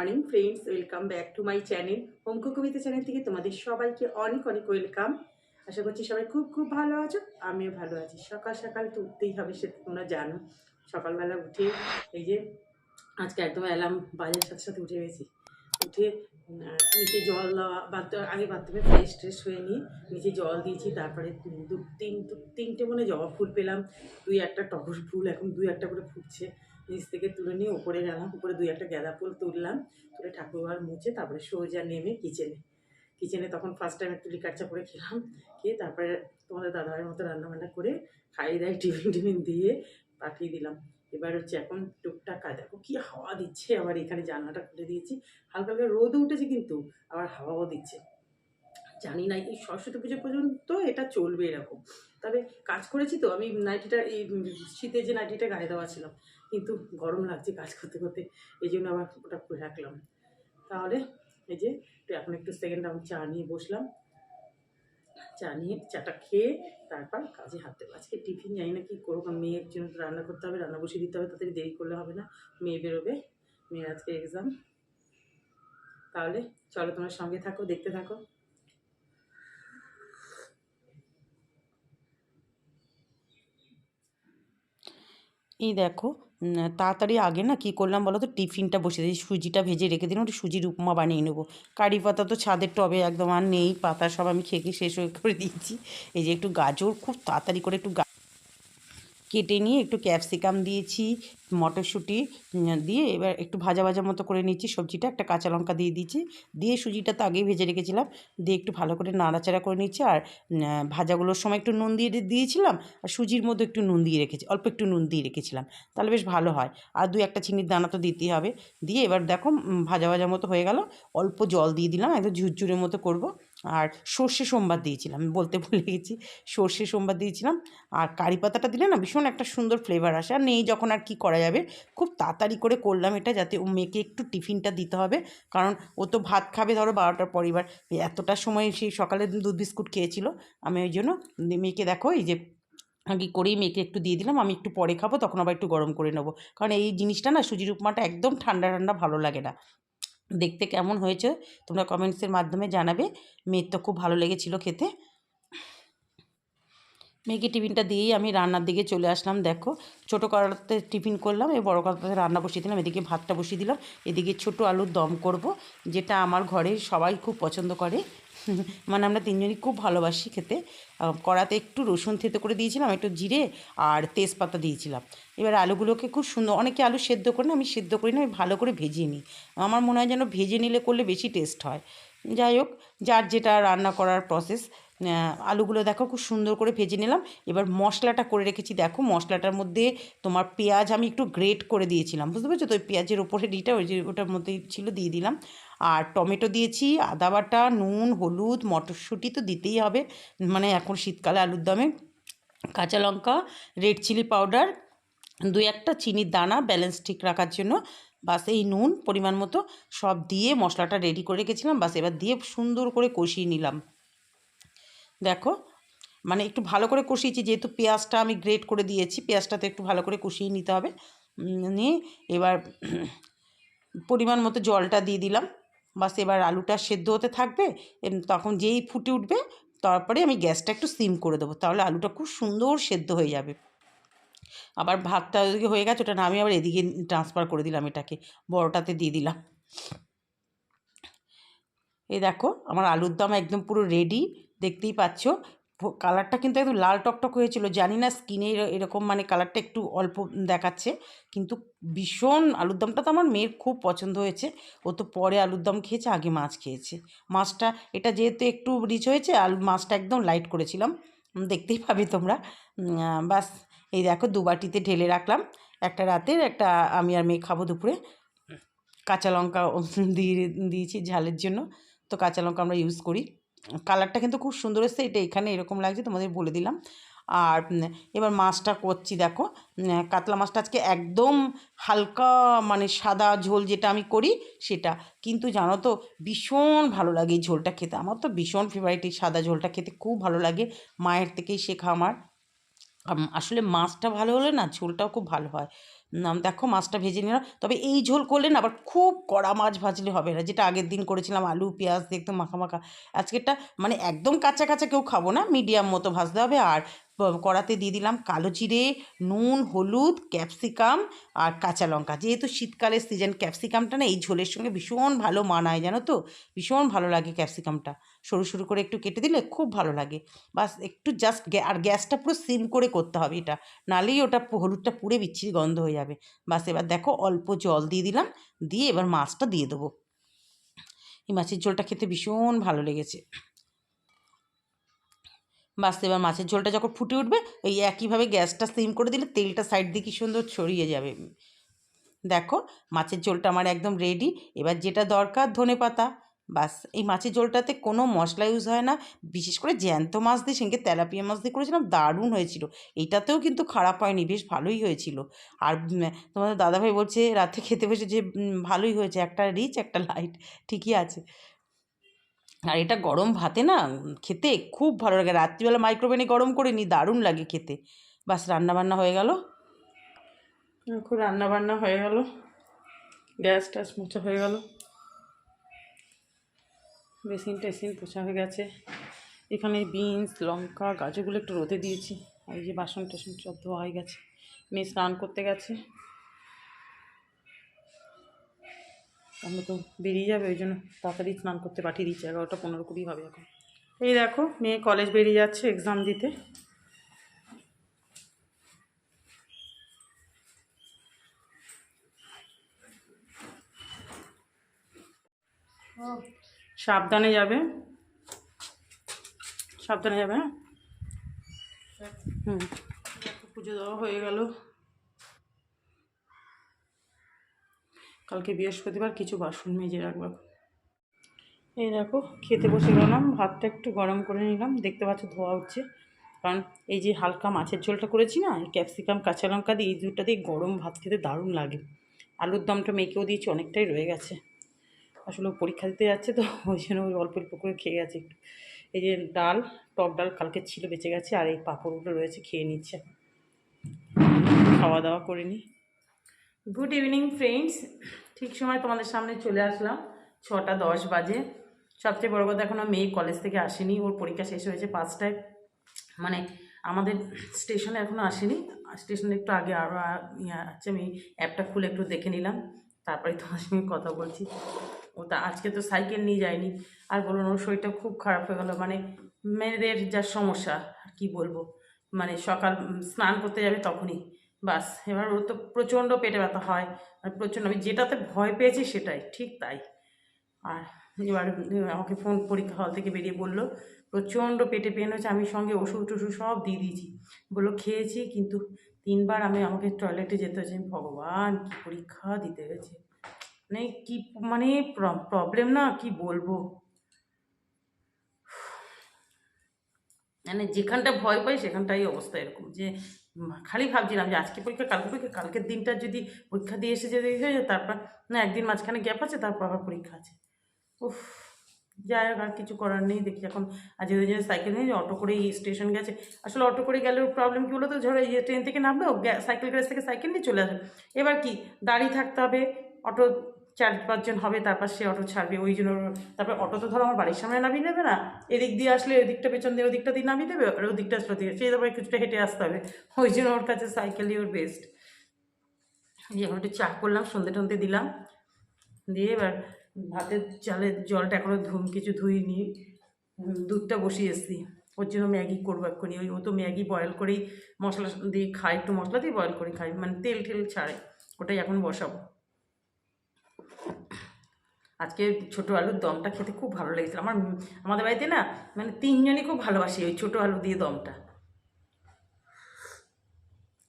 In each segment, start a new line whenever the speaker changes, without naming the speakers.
Morning friends welcome back to my channel অঙ্ক কবিতা channel থেকে তোমাদের সবাইকে অনেক অনেক ওয়েলকাম আশা করছি সবাই খুব খুব ভালো আছো। আমিও ভালো আছি। সকাল সকাল তো উঠতেই হবে, সে তোমরা জানো। সকালবেলা উঠে এই যে আজকে একদম অ্যালার্ম বাজার সাথে সাথে উঠে গেছি। উঠে নিচে জল দেওয়া বাথ আগে বাথরুমে ফ্রেশ ট্রেশ হয়ে নিয়ে নিচে জল দিয়েছি, তারপরে দু তিন, দু, তিনটে মনে জবা ফুল পেলাম। দুই একটা টগর ফুল, এখন দুই একটা করে ফুটছে। নিচ থেকে তুলে নিয়ে উপরে গেলাম। উপরে দুই একটা গাঁদা ফুল তুললাম, তুলে ঠাকুরঘর মুছে তারপরে সোজা নেমে কিচেনে কিচেনে তখন ফার্স্ট টাইম একটু লিকার করে খেলাম, খেয়ে তারপরে তোমাদের দাদাভাইয়ের মতো রান্নাবান্না করে খাইয়ে দেয়, টিফিন টিফিন দিয়ে পাঠিয়ে দিলাম। এবার হচ্ছে এখন টুকটাক কাজ। দেখো কি হাওয়া দিচ্ছে, আবার এখানে জানলাটা খুলে দিয়েছি। হালকা হালকা রোদও উঠেছে কিন্তু, আবার হাওয়াও দিচ্ছে। জানি না, এই সরস্বতী পুজো পর্যন্ত এটা চলবে এরকম। তবে কাজ করেছি তো, আমি নাইটিটা, এই শীতের যে নাইটিটা গায়ে দেওয়া ছিলাম কিন্তু গরম লাগছে কাজ করতে করতে, এই জন্য আবার ওটা খুলে রাখলাম। তাহলে এই যে এখন একটু সেকেন্ড রাউন্ড চা নিয়ে বসলাম। চা নিয়ে, চাটা খেয়ে তারপর কাজে হাত দেবো। আজকে টিফিন জানি না কী করব মেয়ের জন্য রান্না করতে হবে, রান্না বসিয়ে দিতে হবে তাদের দেরি করলে হবে না, মেয়ে বেরোবে, মেয়ের আজকে এক্সাম তাহলে চলো তোমার সঙ্গে থাকো, দেখতে থাকো।
এই দেখো তাড়াতাড়ি আগে না কী করলাম বলো তো? টিফিনটা বসে দিয়েছি, সুজিটা ভেজে রেখে দিলাম ওটা সুজির উপমা বানিয়ে নেব। কারি পাতা তো ছাদের টবে একদম আর নেই, পাতা সব আমি খেয়ে শেষ হয়ে করে দিয়েছি। এই যে একটু গাজর, খুব তাড়াতাড়ি করে একটু কেটে নিয়ে একটু ক্যাপসিকাম দিয়েছি, মটরশুঁটি দিয়ে এবার একটু ভাজা ভাজা মতো করে নিচ্ছি। সবজিটা একটা কাঁচা লঙ্কা দিয়ে দিয়েছি। দিয়ে সুজিটা তো আগেই ভেজে রেখেছিলাম। দিয়ে একটু ভালো করে নাড়াচাড়া করে নিচ্ছি। আর ভাজাগুলোর সময় একটু নুন দিয়ে দিয়েছিলাম। আর সুজির মধ্যে একটু নুন দিয়ে রেখেছি, অল্প একটু নুন দিয়ে রেখেছিলাম। তাহলে বেশ ভালো হয়। আর দু একটা চিনির দানা তো দিতেই হবে। দিয়ে এবার দেখো ভাজা ভাজা মতো হয়ে গেল। অল্প জল দিয়ে দিলাম, একদম ঝুরঝুরের মতো করব। আর সর্ষে সোমবার দিয়েছিলাম বলতে ভুলে গেছি। সর্ষে সোমবার দিয়েছিলাম, আর কারি পাতাটা দিলে না ভীষণ একটা সুন্দর ফ্লেভার আসে। আর নেই যখন আর কি করা যাবে, খুব তাড়াতাড়ি করে করলাম এটা যাতে ও মেয়েকে একটু টিফিনটা দিতে হবে। কারণ ও তো ভাত খাবে ধরো বারোটার পর এবার এতটার সময় সেই সকালে দুধ বিস্কুট খেয়েছিল। আমি ওই জন্য মেয়েকে দেখো এই যে আগে করেই মেয়েকে একটু দিয়ে দিলাম, আমি একটু পরে খাব, তখন আবার একটু গরম করে নেব। কারণ এই জিনিসটা না সুজির উপমাটা একদম ঠান্ডা ঠান্ডা ভালো লাগে না। দেখতে কেমন হয়েছে, তোমরা কমেন্টসের মাধ্যমে জানাবে। মেয়ের তো খুব ভালো লেগেছিলো খেতে। মেয়েকে টিফিনটা দিয়েই আমি রান্নার দিকে চলে আসলাম, দেখো। ছোটো কড়াতে টিফিন করলাম, এই বড়ো কড়াতে রান্না বসিয়ে দিলাম, এদিকে ভাতটা বসিয়ে দিলাম, এদিকে ছোটো আলুর দম করব, যেটা আমার ঘরে সবাই খুব পছন্দ করে। মানে আমরা তিনজনই খুব ভালোবাসি খেতে। কড়াতে একটু রসুন থেতে করে দিয়েছিলাম, একটু জিরে আর তেজপাতা দিয়েছিলাম। এবার আলুগুলোকে খুব সুন্দর, অনেকে আলু সেদ্ধ করে না, আমি সেদ্ধ করি না, আমি ভালো করে ভেজে নিই। আমার মনে হয় যেন ভেজে নিলে করলে বেশি টেস্ট হয়। যাই হোক, যার যেটা রান্না করার প্রসেস আলুগুলো দেখো খুব সুন্দর করে ভেজে নিলাম। এবার মশলাটা করে রেখেছি, দেখো মশলাটার মধ্যে তোমার পেঁয়াজ আমি একটু গ্রেট করে দিয়েছিলাম, বুঝতে পেরেছ? তো ওই পেঁয়াজের ওপরে ডিটা ওই যে ওটার মধ্যেই ছিল, দিয়ে দিলাম। আর টমেটো দিয়েছি, আদা বাটা, নুন, হলুদ, মটরশুঁটি তো দিতেই হবে। মানে এখন শীতকালে আলুর দমে। কাঁচা লঙ্কা, রেড চিলি পাউডার, দুই একটা চিনির দানা ব্যালেন্স ঠিক রাখার জন্য। বাস এই নুন পরিমাণ মতো সব দিয়ে মশলাটা রেডি করে রেখেছিলাম। বাস এবার দিয়ে সুন্দর করে কষিয়ে নিলাম। দেখো মানে একটু ভালো করে কষিয়েছি। যেহেতু পেঁয়াজটা আমি গ্রেট করে দিয়েছি, পেঁয়াজটাতে একটু ভালো করে কষিয়ে নিতে হবে। নিয়ে এবার পরিমাণ মতো জলটা দিয়ে দিলাম। বাস এবার আলুটা সেদ্ধ হতে থাকবে তখন যেই ফুটে উঠবে, তারপরে আমি গ্যাসটা একটু সিম করে দেবো, তাহলে আলুটা খুব সুন্দর সেদ্ধ হয়ে যাবে। আবার ভাতটা ওদিকে হয়ে গেছে, ওটা না আমি আবার এদিকে ট্রান্সফার করে দিলাম এটাকে, বড়টাতে দিয়ে দিলাম। এই দেখো, আমার আলুর দম একদম পুরো রেডি দেখতেই পাচ্ছ। কালারটা কিন্তু একদম লাল টকটক হয়েছিল। জানি না স্কিনে এরকম মানে কালারটা একটু অল্প দেখাচ্ছে কিন্তু ভীষণ আলুর দমটা তো আমার মেয়ের খুব পছন্দ হয়েছে। ও তো পরে আলুর দম খেয়েছে আগে মাছ খেয়েছে। মাছটা এটা যেহেতু একটু রিচ হয়েছে আলু মাছটা একদম লাইট করেছিলাম। দেখতেই পাবে তোমরা। বাস এই দেখো দু বাটিতে ঢেলে রাখলাম। একটা রাতের একটা আমি আর মেয়ে খাব দুপুরে। কাঁচা লঙ্কা দিয়ে দিয়েছি ঝালের জন্য। তো কাঁচা লঙ্কা আমরা ইউজ করি। কালারটা কিন্তু খুব সুন্দর এসছে। এটা এখানে এরকম লাগছে, তোমাদের বলে দিলাম। আর এবার মাছটা করছি, দেখো। কাতলা মাছটা আজকে একদম হালকা মানে সাদা ঝোল যেটা আমি করি, সেটা। কিন্তু জানো তো, ভীষণ ভালো লাগে এই ঝোলটা খেতে। আমার তো ভীষণ ফেভারিট এই সাদা ঝোলটা খেতে, খুব ভালো লাগে মায়ের থেকেই শেখা আমার। আসলে মাছটা ভালো হলে না ঝোলটাও খুব ভালো হয়। দেখো, মাছটা ভেজে নিলাম। তবে এই ঝোল করলে না আবার খুব কড়া মাছ ভাজলে হবে না। যেটা আগের দিন করেছিলাম, আলু, পেঁয়াজ দিয়ে একদম মাখা মাখা। আজকেরটা মানে একদম কাঁচা কাঁচা কেউ খাব না, মিডিয়াম মতো ভাজতে হবে। আর কড়াতে দিয়ে দিলাম কালো জিরে, নুন, হলুদ, ক্যাপসিকাম আর কাঁচা লঙ্কা। যেহেতু শীতকালের সিজন ক্যাপসিকামটা না, এই ঝোলের সঙ্গে ভীষণ ভালো মানায়, জানো তো? ভীষণ ভালো লাগে ক্যাপসিকামটা। সরু সরু করে একটু কেটে দিলে খুব ভালো লাগে। বাস একটু জাস্ট আর গ্যাসটা পুরো সিম করে করতে হবে এটা। নালেই ওটা হলুদটা পুড়ে বিচ্ছিরি গন্ধ হয়ে যাবে। বাস এবার দেখো অল্প জল দিয়ে দিলাম। দিয়ে এবার মাছটা দিয়ে দেবো। এই মাছের ঝোলটা খেতে ভীষণ ভালো লেগেছে। বাস এবার মাছের ঝোলটা যখন ফুটে উঠবে ওই একইভাবে গ্যাসটা সিম করে দিলে তেলটা সাইড দিয়ে কি সুন্দর ছড়িয়ে যাবে। দেখো, মাছের ঝোলটা আমার একদম রেডি এবার যেটা দরকার ধনে পাতা। বাস, এই মাছের ঝোলটাতে কোনো মশলা ইউজ হয় না, বিশেষ করে জ্যান্ত মাছ দিয়ে, সেঙ্গে তেলাপিয়া মাছ দিয়ে করেছিলাম, দারুণ হয়েছিল। এটাতেও কিন্তু খারাপ হয়নি, বেশ ভালোই হয়েছিল। আর তোমাদের দাদাভাই বলছে, রাতে খেতে বসে যে ভালোই হয়েছে, একটা রিচ একটা লাইট ঠিকই আছে। আর এটা গরম ভাতে না, খেতে খুব ভালো লাগে। রাত্রিবেলা মাইক্রোওভেনে গরম করে নি, দারুণ লাগে খেতে। বাস রান্না বান্না হয়ে গেল।
খুব রান্না বান্না হয়ে গেল। গ্যাস ট্যাস মোছা হয়ে গেল। বেসিন টেসিন পোছা হয়ে গেছে। এখানে বিনস, লঙ্কা, গাজরগুলো একটু রোদে দিয়েছি। আর এই যে বাসন টাসন সব ধোয়া হয়ে গেছে। মেয়ে স্নান করতে গেছে। আমরা তো বেরিয়ে যাবে, ওই জন্য তাড়াতাড়ি স্নান করতে পাঠিয়ে দিচ্ছি, এগারোটা পনেরো কুড়ি হবে এখন। এই দেখো, মেয়ে কলেজ বেরিয়ে যাচ্ছে এক্সাম দিতে। সাবধানে যাবে। সাবধানে যাবে হ্যাঁ? হুম। পুজো দেওয়া হয়ে গেল। কালকে বৃহস্পতিবার কিছু বাসন মেজে রাখব এই দেখো, খেতে বসে গেলাম, ভাতটা একটু গরম করে নিলাম, দেখতে পাচ্ছ ধোয়া হচ্ছে। কারণ এই যে হালকা মাছের ঝোলটা করেছি না ক্যাপসিকাম, কাঁচা লঙ্কা দিয়ে, এই দুধটা দিয়ে গরম ভাত খেতে দারুণ লাগে। আলুর দমটা মেয়েকেও দিয়েছি, অনেকটাই রয়ে গেছে। আসলে পরীক্ষা দিতে যাচ্ছে তো, ওই জন্য ওই অল্প অল্প করে খেয়ে গেছে একটু। এই যে ডাল, টক ডাল কালকে ছিল, বেঁচে গেছে, আর এই পাঁপড়গুলো রয়েছে, খেয়ে নিচ্ছে। খাওয়া দাওয়া করে নিই গুড ইভিনিং ফ্রেন্ডস ঠিক সময় তোমাদের সামনে চলে আসলাম। ছটা দশ বাজে। সবচেয়ে বড় কথা এখনও মেয়ে কলেজ থেকে আসেনি। ওর পরীক্ষা শেষ হয়েছে পাঁচটায়। মানে আমাদের স্টেশনে এখনও আসেনি। স্টেশনে একটু আগে আরও আছে। আমি অ্যাপটা খুলে একটু দেখে নিলাম। তারপরে তোমার সঙ্গে কথা বলছি। ও তা আজকে তো সাইকেল নিয়ে যায়নি। আর বলুন, ওর শরীরটা খুব খারাপ হয়ে গেলো। মানে মেয়েদের যা সমস্যা, আর কি বলব? মানে সকাল স্নান করতে যাবে তখনই। বাস, এবার ওর তো প্রচণ্ড পেটে ব্যথা হয়, আর প্রচণ্ড, আমি যেটাতে ভয় পেয়েছি সেটাই, ঠিক তাই। আর এবার আমাকে ফোন, পরীক্ষা হল থেকে বেরিয়ে বলল, প্রচণ্ড পেটে পেন হয়েছে, আমি সঙ্গে ওষুধ টষুধ সব দিয়ে দিয়েছি। বলল, খেয়েছি, কিন্তু তিনবার আমি আমাকে টয়লেটে যেতে হয়েছে। ভগবান, কী পরীক্ষা দিতে গেছে মানে কি মানে প্রবলেম না, কি বলব? মানে যেখানটা ভয় পাই সেখানটাই অবস্থা এরকম যে খালি ভাবছিলাম যে আজকে পরীক্ষা, কালকে পরীক্ষা, কালকের দিনটা যদি পরীক্ষা দিয়ে এসে যদি তারপর না, একদিন মাঝখানে গ্যাপ আছে, তারপর আবার পরীক্ষা আছে। উফ, যাই হোক, আর কিছু করার নেই, দেখি এখন আজ ওই যে সাইকেল নিয়ে অটো করেই স্টেশন গেছে। আসলে অটো করে গেলেও প্রবলেম কী বলো তো ধরো ট্রেন থেকে নামলো সাইকেল গ্যারেজ থেকে সাইকেল নিয়ে চলে আসবে এবার কি, দাঁড়িয়ে থাকতে হবে, অটো চার পাঁচজন হবে তারপর সে অটো ছাড়বে ওই জন্য তারপর অটো তো ধরো আমার বাড়ির সামনে নামিয়ে দেবে না এদিক দিয়ে আসলে ওদিকটা পেছন দিয়ে ওদিকটা দিয়ে নামিয়ে দেবে আর ওদিকটা আসলে ওদিকে সেই তারপরে কিছুটা হেঁটে আসতে হবে। ওই জন্য ওর কাছে সাইকেলই ওর বেস্ট দিয়ে এখন একটু চা করলাম সন্ধে টন্ধে দিলাম। দিয়ে এবার ভাতের চালের জলটা এখনও ধুম কিছু ধুইনি উম, দুধটা বসিয়ে এসেছি ওর জন্য ম্যাগি করব এক্ষুনি। ওই ও তো ম্যাগি বয়েল করেই মশলা দিয়ে খায় একটু মশলা দিয়ে বয়েল করে খাই মানে তেল টেল ছাড়ে ওটাই এখন বসাবো। আজকে ছোটো আলুর দমটা খেতে খুব ভালো লেগেছিল। আমার আমাদের বাড়িতে না মানে তিনজনই খুব ভালোবাসি ওই ছোটো আলু দিয়ে দমটা।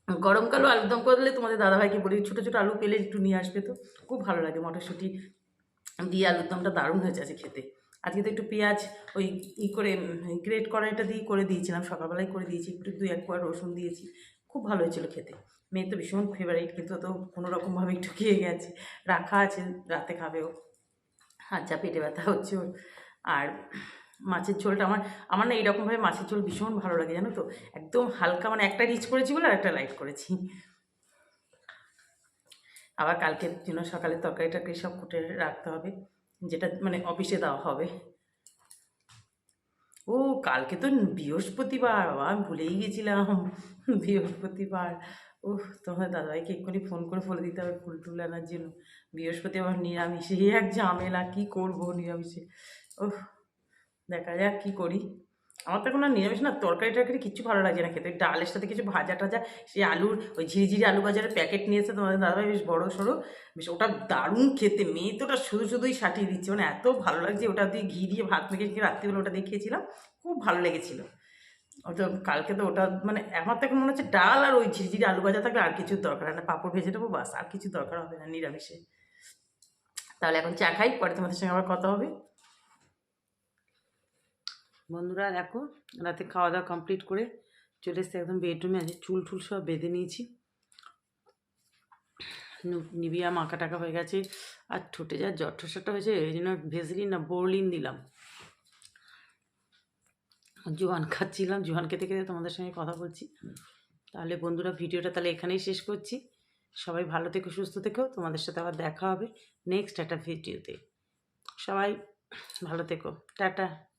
গরমকালও আলুর দম করলে তোমাদের দাদাভাইকে বলি, ছোটো ছোটো আলু পেলে একটু নিয়ে আসবে তো। খুব ভালো লাগে মটরশুঁটি দিয়ে আলুর দমটা দারুণ হয়েছে আছে খেতে। আজকে তো একটু পেঁয়াজ ওই ই করে গ্রেট কড়াইটা দিয়ে করে দিয়েছিলাম, সকালবেলায় করে দিয়েছি, একটু দুই এক কোয়া রসুন দিয়েছি। খুব ভালো হয়েছিল খেতে। মেয়ে তো ভীষণ ফেভারিট কিন্তু তো কোনো রকমভাবে একটু খেয়ে গেছে। রাখা আছে, রাতে খাবে খাবেও আচ্ছা পেটে ব্যথা হচ্ছে ওর। আর মাছের ঝোলটা আমার আমার না এইরকমভাবে মাছের ঝোল ভীষণ ভালো লাগে, জানো তো? একদম হালকা মানে একটা রিচ করেছি বলে আর একটা লাইট করেছি।
আবার কালকের জন্য সকালে তরকারি টরকারি সব কুটে রাখতে হবে, যেটা মানে অফিসে দেওয়া হবে। ও, কালকে তো বৃহস্পতিবার, বাবা, আমি ভুলেই গেছিলাম। বৃহস্পতিবার। ও তোমার দাদাভাইকে এক্ষুনি ফোন করে বলে দিতে হবে ফুল টুল আনার জন্য। বৃহস্পতি বৃহস্পতিবার নিরামিষে, এই এক ঝামেলা, কী করব নিরামিষে? ও দেখা যাক কী করি। আমার তো এখন আর নিরামিষ না, তরকারি টরকারি কিচ্ছু ভালো লাগছে না খেতে। ডালের সাথে কিছু ভাজা টাজা, সেই আলুর, ওই ঝিরিঝিরি আলু বাজারের প্যাকেট নিয়ে এসে তোমাদের দাদাভাই, বেশ বড়ো সড়ো। বেশ ওটা দারুণ খেতে, মেয়ে তো ওটা শুধু শুধুই সাটিয়ে দিচ্ছে। মানে এত ভালো লাগছে, ওটা দিয়ে ঘি দিয়ে ভাত মেখে রাত্রিবেলা ওটা দেখিয়েছিলাম খুব ভালো লেগেছিলো। ওটা কালকে তো ওটা মানে আমার তো এখন মনে হচ্ছে ডাল আর ওই ঝিরিঝিরি আলু ভাজা থাকলে আর কিছু দরকার হয় না। পাঁপড় ভেজে দেবো বাস, আর কিছু দরকার হবে না, নিরামিষে। তাহলে এখন চা খাই, পরে তোমাদের সঙ্গে আবার কথা হবে। বন্ধুরা, দেখো, রাতে খাওয়া দাওয়া কমপ্লিট করে চলে এসছে একদম বেডরুমে আছে চুল টুল সব বেঁধে নিয়েছি। নিবিয়া মাখা টাকা হয়ে গেছে, আর ঠোঁটে যা জ্বর ঠোসাটা হয়েছে, এই জন্য ভেসলিন না, বোরলিন দিলাম। জোয়ান খাচ্ছিলাম, জোয়ান খেতে খেতে তোমাদের সঙ্গে কথা বলছি। তাহলে বন্ধুরা, ভিডিওটা তাহলে এখানেই শেষ করছি। সবাই ভালো থেকো, সুস্থ থেকো। তোমাদের সাথে আবার দেখা হবে নেক্সট একটা ভিডিওতে। সবাই ভালো থেকো। টাটা।